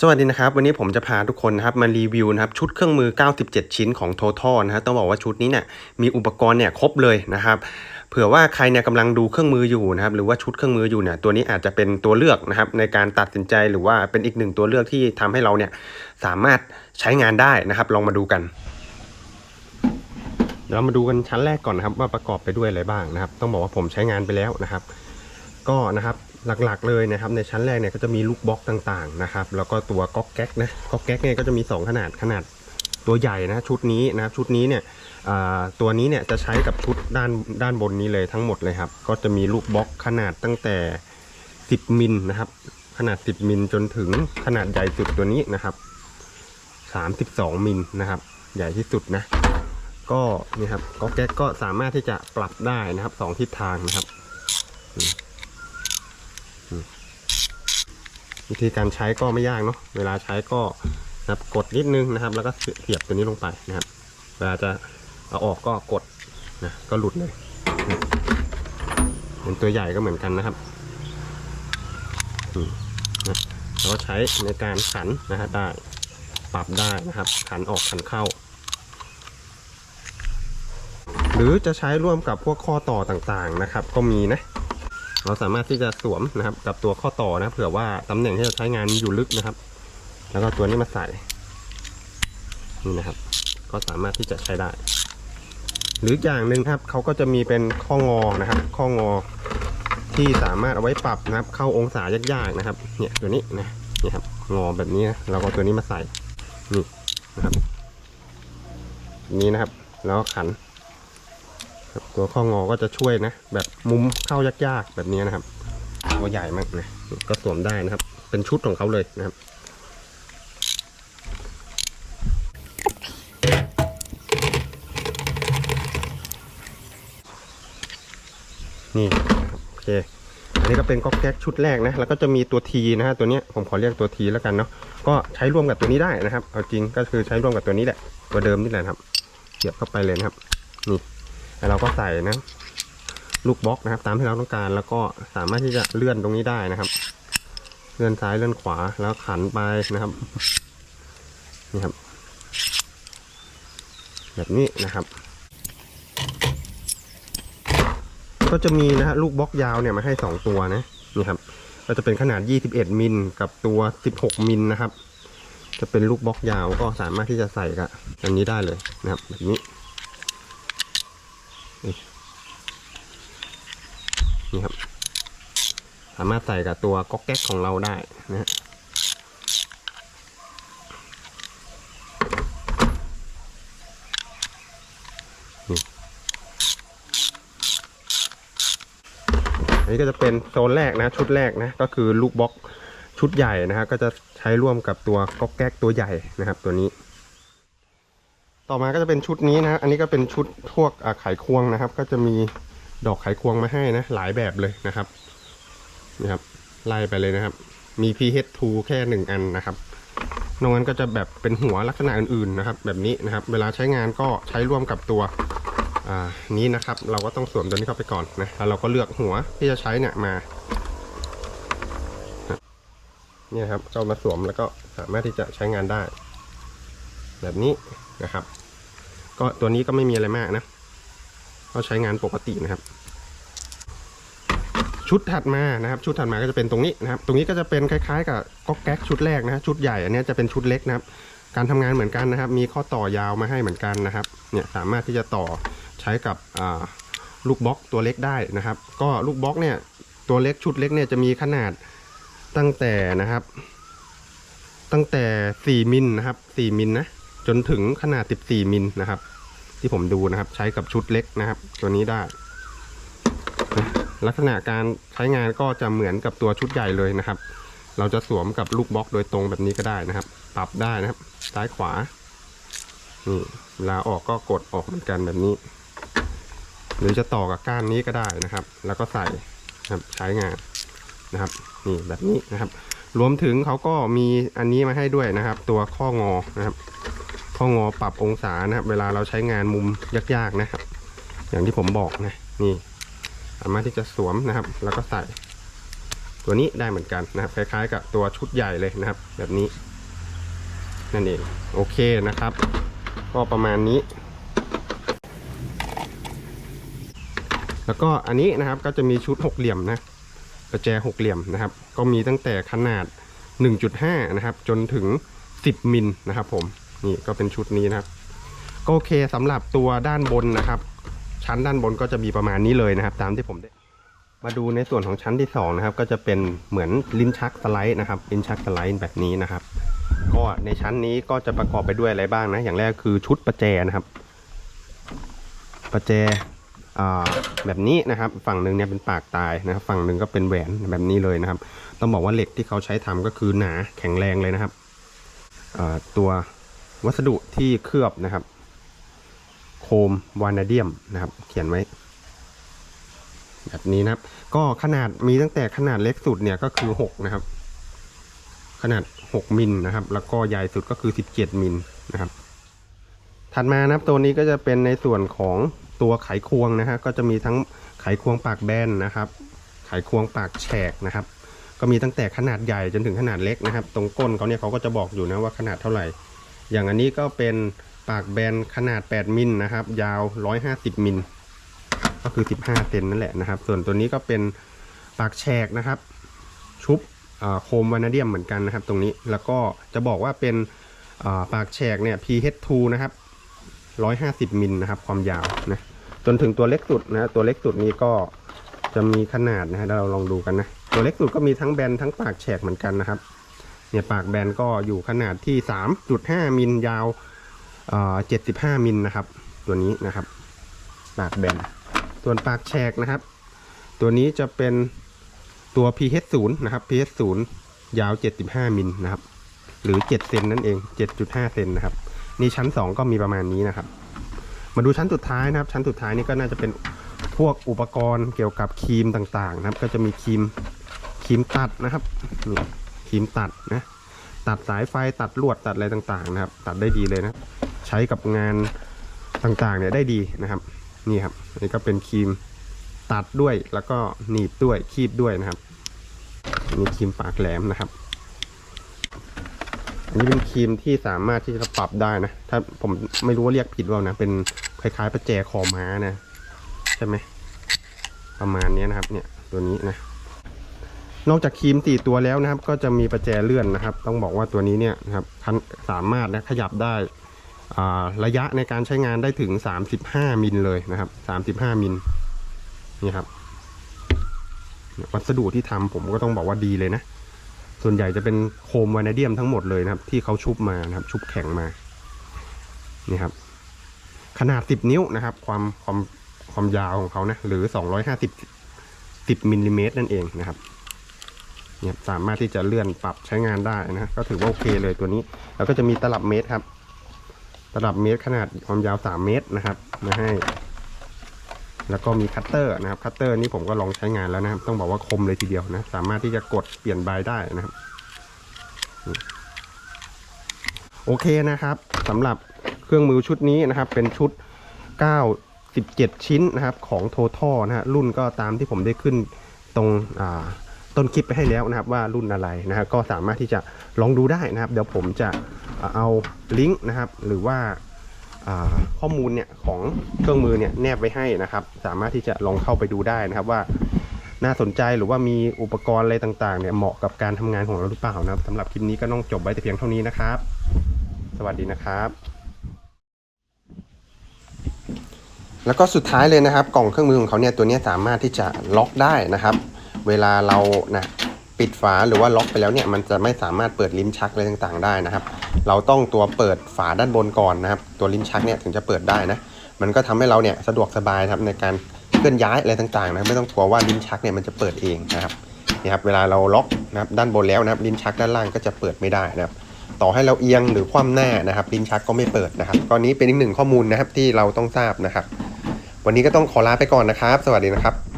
สวัสดีนะครับ วันนี้ผมจะพาทุกคนนะครับมารีวิวนะครับชุดเครื่องมือ 97 ชิ้นของ Total นะฮะต้องบอกว่าชุดนี้เนี่ยมีอุปกรณ์เนี่ยครบเลยนะครับเผื่อว่าใครเนี่ยกำลังดูเครื่องมืออยู่นะครับหรือว่าชุดเครื่องมืออยู่เนี่ยตัวนี้อาจจะเป็นตัวเลือกนะครับในการตัดสินใจหรือว่าเป็นอีกหนึ่งตัวเลือกที่ทำให้เราเนี่ยสามารถใช้งานได้นะครับ ลองมาดูกันเดี๋ยวเรามาดูกันชั้นแรกก่อนนะครับว่าประกอบไปด้วยอะไรบ้างนะครับ ต้องบอกว่าผมใช้งานไปแล้วนะครับ ก็นะครับ หลักๆเลยนะครับในชั้นแรกเนี่ยก็จะมีลูกบล็อกต่างๆนะครับแล้วก็ตัวก๊อกแก๊กนะก๊อกแก๊กเนี่ยก็จะมี 2 ขนาดขนาดตัวใหญ่นะชุดนี้นะครับชุดนี้เนี่ยตัวนี้เนี่ยจะใช้กับชุดด้านด้านบนนี้เลยทั้งหมดเลยครับ ก็จะมีลูกบล็อกขนาดตั้งแต่ 10มิลนะครับ ขนาด 10มิลจนถึงขนาดใหญ่สุดตัวนี้นะครับ32มิลนะครับ ใหญ่ที่สุดนะ ก็นี่ครับก๊อกแก๊กก็สามารถที่จะปรับได้นะครับสองทิศทางนะครับ วิธีการใช้ก็ไม่ยากเนาะเวลาใช้ก็นะครับกดนิดนึงนะครับ แล้วก็เสียบตัวนี้ลงไปนะครับ เวลาจะเอาออกก็กดนะก็หลุดเลยเป็นตัวใหญ่ก็เหมือนกันนะครับนะแล้วก็ใช้ในการขันนะฮะได้ปรับได้นะครับขันออกขันเข้า หรือจะใช้ร่วมกับพวกข้อต่อต่างๆนะครับ ก็มีนะ เราสามารถที่จะสวมนะครับ กับตัวข้อต่อนะเผื่อว่าตำแหน่งที่เราใช้งานอยู่ลึกนะครับ แล้วก็ตัวนี้มาใส่นี่นะครับ ก็สามารถที่จะใช้ได้ หรืออย่างหนึ่งครับเขาก็จะมีเป็นข้องอนะครับ ข้องอที่สามารถเอาไว้ปรับนะครับ เข้าองศายากๆนะครับ เนี่ยตัวนี้นะนี่ครับงอแบบนี้นะเราก็ตัวนี้มาใส่นี่นะครับ นี่นะครับ แล้วขัน ตัวข้องอก็จะช่วยนะ แบบมุมเข้ายากๆแบบนี้นะครับตัวใหญ่มากนะก็สวมได้นะครับ เป็นชุดของเขาเลยนะครับนี่โอเค อันนี้ก็เป็นก๊อกแก๊กชุดแรกนะ แล้วก็จะมีตัวทีนะฮะตัวนี้ผมขอเรียกตัวทีแล้วกันเนาะ ก็ใช้ร่วมกับตัวนี้ได้นะครับ เอาจริงก็คือใช้ร่วมกับตัวนี้แหละ ตัวเดิมนี่แหละนะครับ เสียบเข้าไปเลยนะครับ นี่ แล้วเราก็ใส่นะลูกบล็อกนะครับ ตามที่เราต้องการแล้วก็สามารถที่จะเลื่อนตรงนี้ได้นะครับ เลื่อนซ้ายเลื่อนขวาแล้วขันไปนะครับนี่ครับ แบบนี้นะครับ ก็จะมีนะฮะลูกบล็อกยาวเนี่ยมาให้2ตัวนะนี่ครับ ก็จะเป็นขนาด 21 มิลกับตัว 16 มิลนะครับ จะเป็นลูกบล็อกยาวก็สามารถที่จะใส่กับอันนี้ได้เลยนะครับ แบบนี้ นี่ครับ สามารถใส่กับตัวก๊อกแก๊กของเราได้นะฮะนี่อันนี้ก็จะเป็นโซนแรกนะ ชุดแรกนะ ก็คือลูกบล็อกชุดใหญ่นะฮะก็จะใช้ร่วมกับตัวก๊อกแก๊กตัวใหญ่นะครับ ตัวนี้ ต่อมาก็จะเป็นชุดนี้นะอันนี้ก็เป็นชุดพวกไขควงนะครับ ก็จะมีดอกไขควงมาให้นะ หลายแบบเลยนะครับนี่ครับไล่ไปเลยนะครับ มี PH2 แค่หนึ่งอันนะครับนอกนั้นก็จะแบบเป็นหัวลักษณะอื่นๆนะครับ แบบนี้นะครับ เวลาใช้งานก็ใช้ร่วมกับตัวอ่านี้นะครับ เราก็ต้องสวมตัวนี้เข้าไปก่อนนะแล้วเราก็เลือกหัวที่จะใช้เนี่ยมาเนี่ยครับก็มาสวมแล้วก็สามารถที่จะใช้งานได้ แบบนี้นะครับ ก็ตัวนี้ก็ไม่มีอะไรมากนะ ก็ใช้งานปกตินะครับ ชุดถัดมานะครับ ชุดถัดมาก็จะเป็นตรงนี้นะครับ ตรงนี้ก็จะเป็นคล้ายๆ กับก๊อกแก๊กชุดแรกนะชุดใหญ่อันนี้จะเป็นชุดเล็กนะครับ การทำงานเหมือนกันนะครับ มีข้อต่อยาวมาให้เหมือนกันนะครับ เนี่ยสามารถที่จะต่อใช้กับลูกบล็อกตัวเล็กได้นะครับ ก็ลูกบล็อกเนี่ยตัวเล็กชุดเล็กเนี่ยจะมีขนาดตั้งแต่นะครับ ตั้งแต่ 4 มิลนะครับ 4 มิลนะ จนถึงขนาด 14 มิลนะครับ ที่ผมดูนะครับ ใช้กับชุดเล็กนะครับ ตัวนี้ได้ ลักษณะการใช้งานก็จะเหมือนกับตัวชุดใหญ่เลยนะครับ เราจะสวมกับลูกบล็อกโดยตรงแบบนี้ก็ได้นะครับ ปรับได้นะครับ ซ้ายขวา นี่เวลาออกก็กดออกเหมือนกันแบบนี้ หรือจะต่อกับก้านนี้ก็ได้นะครับ แล้วก็ใส่นะครับใช้งานนะครับ นี่แบบนี้นะครับ รวมถึงเขาก็มีอันนี้มาให้ด้วยนะครับ ตัวข้องอนะครับ ข้องอปรับองศานะครับเวลาเราใช้งานมุมยากๆนะครับ อย่างที่ผมบอกนะนี่สามารถที่จะสวมนะครับ แล้วก็ใส่ ตัวนี้ได้เหมือนกันนะครับ คล้ายๆ กับตัวชุดใหญ่เลยนะครับ แบบนี้ นั่นเองโอเคนะครับ ก็ประมาณนี้ แล้วก็อันนี้นะครับก็จะมีชุดหกเหลี่ยมนะประแจหกเหลี่ยมนะครับ ก็มีตั้งแต่ขนาด 1.5 นะครับ จนถึง 10 มิลนะครับผม นี่ก็เป็นชุดนี้นะครับ ก็โอเคสำหรับตัวด้านบนนะครับ ชั้นด้านบนก็จะมีประมาณนี้เลยนะครับ ตามที่ผมได้ มาดูในส่วนของชั้นที่สองนะครับ ก็จะเป็นเหมือนลิ้นชักสไลด์นะครับ ลิ้นชักสไลด์แบบนี้นะครับ ก็ในชั้นนี้ก็จะประกอบไปด้วยอะไรบ้างนะ อย่างแรกคือชุดประแจนะครับ ประแจแบบนี้นะครับ ฝั่งหนึ่งเนี่ยเป็นปากตายนะครับ ฝั่งหนึ่งก็เป็นแหวนแบบนี้เลยนะครับ ต้องบอกว่าเหล็กที่เขาใช้ทำก็คือหนาแข็งแรงเลยนะครับตัว วัสดุที่เคลือบนะครับ โคมวานาเดียมนะครับ เขียนไว้ แบบนี้นะครับ ก็ขนาดมีตั้งแต่ขนาดเล็กสุดเนี่ยก็คือ 6 นะครับ ขนาด 6มิลนะครับ แล้วก็ใหญ่สุดก็คือ 17มิลนะครับ ถัดมานะครับตัวนี้ก็จะเป็นในส่วนของตัวไขควงนะฮะก็จะมีทั้งไขควงปากแบนนะครับ ไขควงปากแฉกนะครับ ก็มีตั้งแต่ขนาดใหญ่จนถึงขนาดเล็กนะครับ ตรงก้นเขาเนี่ยเขาก็จะบอกอยู่นะว่าขนาดเท่าไหร่ อย่างอันนี้ก็เป็นปากแบนขนาด 8 มิลนะครับ ยาว 150 มิล ก็คือ 15 เซนนั่นแหละนะครับ ส่วนตัวนี้ก็เป็นปากแฉกนะครับ ชุบโคมวานาเดียมเหมือนกันนะครับ ตรงนี้ แล้วก็จะบอกว่าเป็นาปากแฉกเนี่ย PH2 นะครับ 150 มิลนะครับ ความยาวนะ จนถึงตัวเล็กสุดนะ ตัวเล็กสุดนี้ก็จะมีขนาดนะฮะเราลองดูกันนะ ตัวเล็กสุดก็มีทั้งแบนทั้งปากแฉกเหมือนกันนะครับ เนี่ยปากแบนก็อยู่ขนาดที่ 3.5 มิลยาวเอ่อ75มิลนะครับ ตัวนี้นะครับ ปากแบนส่วนปากแฉกนะครับ ตัวนี้จะเป็นตัว pH 0 นะครับ pH 0 ยาว 75มิลนะครับ หรือ 7 เซนนั่นเอง 7.5 เซนนะครับ นี่ชั้น 2 ก็มีประมาณนี้นะครับ มาดูชั้นสุดท้ายนะครับ ชั้นสุดท้ายนี่ก็น่าจะเป็นพวกอุปกรณ์เกี่ยวกับครีมต่างๆ นะครับ ก็จะมีครีมครีมตัดนะครับนี่ ครีมตัดนะตัดสายไฟตัดลวดตัดอะไรต่างๆนะครับ ตัดได้ดีเลยนะ ใช้กับงานต่างๆเนี่ยได้ดีนะครับ นี่ครับนี่ก็เป็นครีมตัดด้วยแล้วก็หนีบด้วยคีบด้วยนะครับมีครีมปากแหลมนะครับอันนี้เป็นครีมที่สามารถที่จะปรับได้นะ ถ้าผมไม่รู้ว่าเรียกผิดว่านะ เป็นคล้ายๆประแจคอม้านะ ใช่ไหม ประมาณนี้นะครับ เนี่ย ตัวนี้นะ นอกจากครีมสี่ตัวแล้วนะครับ ก็จะมีประแจเลื่อนนะครับ ต้องบอกว่าตัวนี้เนี่ยนะครับสามารถนะขยับได้ระยะในการใช้งานได้ถึง 35 มิลเลยนะครับ 35 มิลนี่ครับวัสดุที่ทำผมก็ต้องบอกว่าดีเลยนะ ส่วนใหญ่จะเป็นโคมวานาเดียมทั้งหมดเลยนะครับ ที่เขาชุบมานะครับ ชุบแข็งมานี่ครับ ขนาด 10 นิ้วนะครับ ความความความยาวของเขานะหรือ 250 10มิลลิเมตรนั่นเองนะครับ เนี่ยสามารถที่จะเลื่อนปรับใช้งานได้นะก็ถือว่าโอเคเลยตัวนี้ แล้วก็จะมีตลับเมตรครับ ตลับเมตรขนาดความยาว 3 เมตรนะครับมาให้ แล้วก็มีคัตเตอร์นะครับคัตเตอร์นี้ผมก็ลองใช้งานแล้วนะครับ ต้องบอกว่าคมเลยทีเดียวนะ สามารถที่จะกดเปลี่ยนใบได้นะครับโอเคนะครับสำหรับเครื่องมือชุดนี้นะครับ เป็นชุด 9 17 ชิ้นนะครับ ของโททอนะฮะรุ่นก็ตามที่ผมได้ขึ้นตรงอ่า ต้นคลิปไปให้แล้วนะครับว่ารุ่นอะไรนะฮะก็สามารถที่จะลองดูได้นะครับ เดี๋ยวผมจะเอาลิงก์นะครับ หรือว่าข้อมูลเนี่ยของเครื่องมือเนี่ยแนบไว้ให้นะครับ สามารถที่จะลองเข้าไปดูได้นะครับว่าน่าสนใจหรือว่ามีอุปกรณ์อะไรต่างๆเนี่ยเหมาะกับการทำงานของเราหรือเปล่านะครับสำหรับคลิปนี้ก็ต้องจบไว้แต่เพียงเท่านี้นะครับ สวัสดีนะครับแล้วก็สุดท้ายเลยนะครับ กล่องเครื่องมือของเขาเนี่ยตัวนี้สามารถที่จะล็อกได้นะครับ เวลาเรานะปิดฝาหรือว่าล็อกไปแล้วเนี่ยมันจะไม่สามารถเปิดลิ้นชักอะไรต่างๆ ได้นะครับ เราต้องตัวเปิดฝาด้านบนก่อนนะครับ ตัวลิ้นชักเนี่ยถึงจะเปิดได้นะ มันก็ทำให้เราเนี่ยสะดวกสบายครับในการเคลื่อนย้ายอะไรต่างๆนะไม่ต้องกลัวว่าลิ้นชักเนี่ยมันจะเปิดเองนะครับนี่ครับเวลาเราล็อกนะครับด้านบนแล้วนะครับ ลิ้นชักด้านล่างก็จะเปิดไม่ได้นะครับ ต่อให้เราเอียงหรือคว่ำหน้านะครับ ลิ้นชักก็ไม่เปิดนะครับก็นี้เป็นอีกหนึ่งข้อมูลนะครับที่เราต้องทราบนะครับ วันนี้ก็ต้องขอลาไปก่อนนะครับ สวัสดีนะครับ